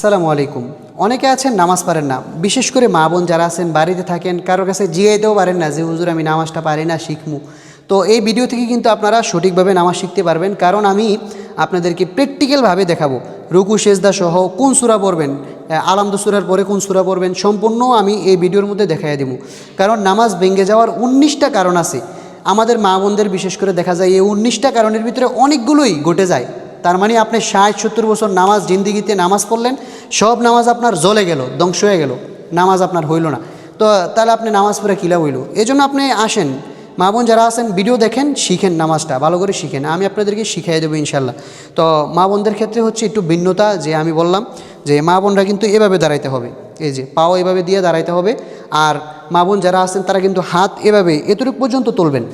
আসসালামু আলাইকুম। অনেকে আছেন নামাজ পারেন না। বিশেষ করে মা বোন যারা আছেন, বাড়িতে থাকেন, কারোর কাছে জিয়াইতেও পারেন না যে, হুজুর, আমি নামাজটা পারি না, শিখমু। তো এই ভিডিও থেকে কিন্তু আপনারা সঠিকভাবে নামাজ শিখতে পারবেন। কারণ আমি আপনাদেরকে প্র্যাকটিক্যালভাবে দেখাবো। রুকু, সেজদা সহ কোন সুরা পড়বেন আলামদ সুরার পরে কোন সুরা পড়বেন, সম্পূর্ণ আমি এই ভিডিওর মধ্যে দেখাই দেবো কারণ নামাজ ভেঙে যাওয়ার উনিশটা কারণ আছে। আমাদের মা বোনদের বিশেষ করে দেখা যায়, এই উনিশটা কারণের ভিতরে অনেকগুলোই ঘটে যায়। তার মানে আপনি ষাট, সত্তর বছর নামাজ জিন্দিগিতে নামাজ পড়লেন, সব নামাজ আপনার জ্বলে গেল, ধ্বংস হয়ে গেল, নামাজ আপনার হইল না। তো তাহলে আপনি নামাজ পড়ে কিলা হইল? এই জন্য আপনি আসেন। মা বোন যারা আছেন, ভিডিও দেখেন, শিখেন নামাজটা, ভালো করে শিখেন। আমি আপনাদেরকে শিখাই দেবো ইনশাল্লাহ তো মা বোনদের ক্ষেত্রে হচ্ছে একটু ভিন্নতা, যে আমি বললাম যে মা বোনরা কিন্তু এভাবে দাঁড়াইতে হবে। এই যে পাও এভাবে দিয়ে দাঁড়াইতে হবে, আর মা বোন যারা আছেন, তারা কিন্তু হাত এভাবে এতটুকু পর্যন্ত তুলবেন।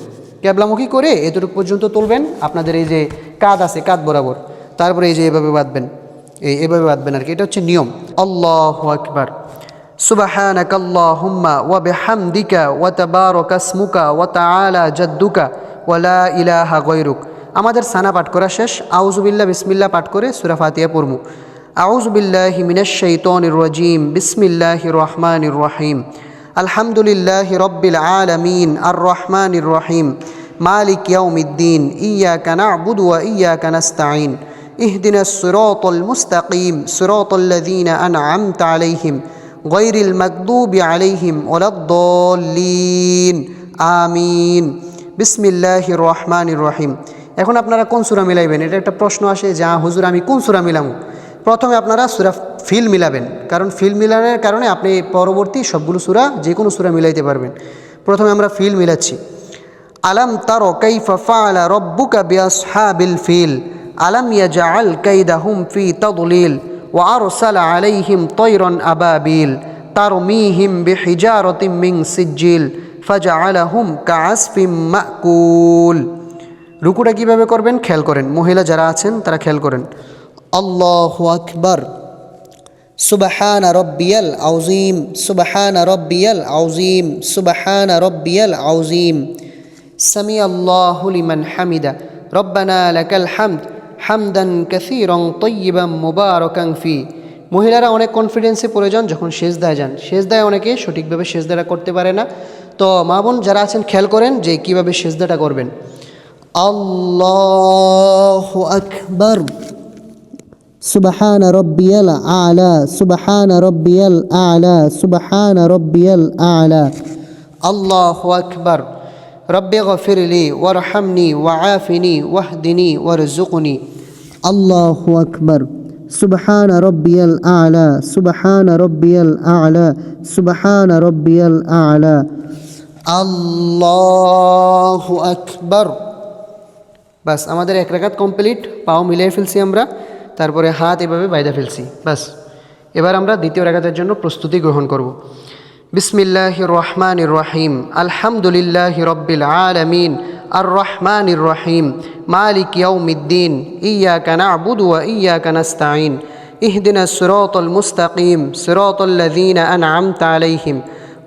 ক্যাবলামুখী করে এতটুকু পর্যন্ত তুলবেন। আপনাদের এই যে কাঁধ আছে, কাঁধ বরাবর। তারপরে এই যে এভাবে বাঁধবেন, এই এভাবে বাঁধবেন আর কি, এটা হচ্ছে নিয়ম। আল্লাহ আকবার। ওয়া তাবারাকা ইসমুকা ওয়া তাআলা জাদ্দুকা ওয়া লা ইলাহা গায়রুক। আমাদের সানা পাঠ করা শেষ। আউযুবিল্লাহ, বিসমিল্লাহ পাঠ করে সূরা ফাতিহা পড়মু আউযু বিল্লাহি মিনাশ শাইতানির রাজিম। বিসমিল্লাহির রহমানির রহিম। আলহামদুলিল্লাহি রব্বিল আলামিন। আর রহমানির রহিম। মালিক ইয়াউমিদ্দিন ইয়াকা না'বুদু ওয়া ইয়াকা নাস্তাঈন اهدنا الصراط المستقيم صراط الذين أنعمت عليهم غير المغضوب عليهم ولا الضالين آمين بسم الله الرحمن الرحيم এখন আপনারা কোন সূরা মিলাইবেন এটা একটা প্রশ্ন আসে যা হুজুর আমি কোন সূরা মিলামু প্রথমে আপনারা সূরা ফিল মিলাবেন কারণ ফিল মিলানোর কারণে আপনি পরবর্তী সবগুলো সূরা যে কোনো সূরা মিলাইতে পারবেন প্রথমে আমরা ফিল মিলাচ্ছি আলাম তারো কাইফা ফাআলা রব্বুকা বিআসহাবিল ফিল। আলম ইয়াজা আলাম ইয়াজআল কাইদাহুম ফি তাদলিল ওয়া আরসালা আলাইহিম তায়রান আবাবিল। তারমিহিম বিহিজারাতিম মিন সিজ্জিল। ফাজআলাহুম কাআসফিম মাকুল। রুকুটা কীভাবে করবেন? খেয়াল করেন। মহিলা যারা আছেন, তারা খেয়াল করেন। আল্লাহু আকবার। সুবহান রব্বিয়াল আউজিম সুবহান রব্বিয়াল আউজিম সুবহান রব্বিয়াল আউজিম সামি আল্লাহলিমান হামিদা রব্বানা লাকাল হামদ হামদান কাসিরং তৈবাম মুবারকাং ফি মহিলারা অনেক কনফিডেন্সে প্রয়োজন যখন সেজদায় যান। সেজদায় অনেকে সঠিকভাবে সেজদাটা করতে পারে না। তো মা বোন যারা আছেন, খেয়াল করেন যে কীভাবে সেজদাটা করবেন। আল্লাহ আকবর। সুবাহান রব্বিয়াল আলা। সুবাহান রব্বিয়াল আলা। সুবাহান রব্বিয়াল আলা। আল্লাহ আকবর। রব্বে গফিরলি ওয়ারহামনি ওয়াআফিনি ওয়াহদিনী ওয়ারজুকনি আল্লাহ আকবর। সুবহান রব্বিয়াল আলা সুবহান রব্বিয়াল আলা সুবহান রব্বিয়াল আলা। আল্লাহ আকবর। বাস আমাদের এক রাখাত কমপ্লিট পাও মিলিয়ে ফেলছি আমরা তারপরে হাত এভাবে বাইদা ফেলছি বাস। এবার আমরা দ্বিতীয় রাখাতের জন্য প্রস্তুতি গ্রহণ করব। বিসমিল্লাহ রহমান রহিম আলহামদুলিল্লাহ রব্বিল আলমিন। আর রহমান রহিম মালিক ইয়ৌমিদ্দিন ইয়া কানা আবুদুয়া ইয়া কানাস্তাইন ইহদিন সুরতল মুস্তাকিম। সুরতল্লাদিন আনাম আলাইহিম।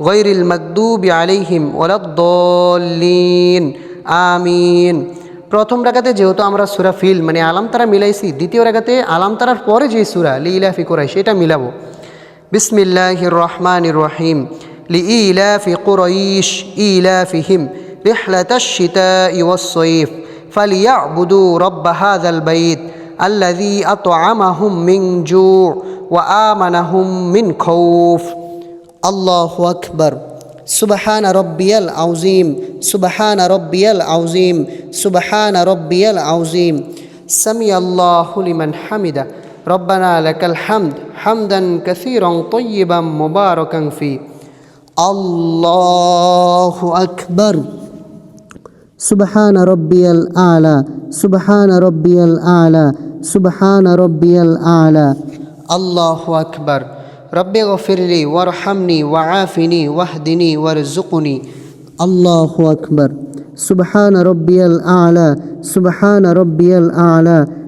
গৈরিল মকদুব আলাইহিম ওলাদ্দলিন আমিন। প্রথম রাগাতে যেহেতু আমরা সুরা ফিল মানে আলামতারা মিলাইছি, দ্বিতীয় রাগাতে আলামতারার পরে যে সুরা লিলাফি কোরাই সেটা মিলাবো। بسم الله الرحمن الرحيم لإيلاف قريش إيلافهم رحلة الشتاء والصيف فليعبدوا رب هذا البيت الذي أطعمهم من جوع وآمنهم من خوف الله أكبر سبحان ربي العظيم سبحان ربي العظيم سبحان ربي العظيم سمي الله لمن حمده ربنا لك الحمد حمدا كثيرا طيبا مباركا فيه. الله أكبر. سبحان ربي الأعلى سبحان ربي الأعلى سبحان ربي الأعلى. الله أكبر. رب اغفر لي وارحمني وعافني واهدني وارزقني. الله أكبر. سبحان ربي الأعلى سبحان ربي الأعلى.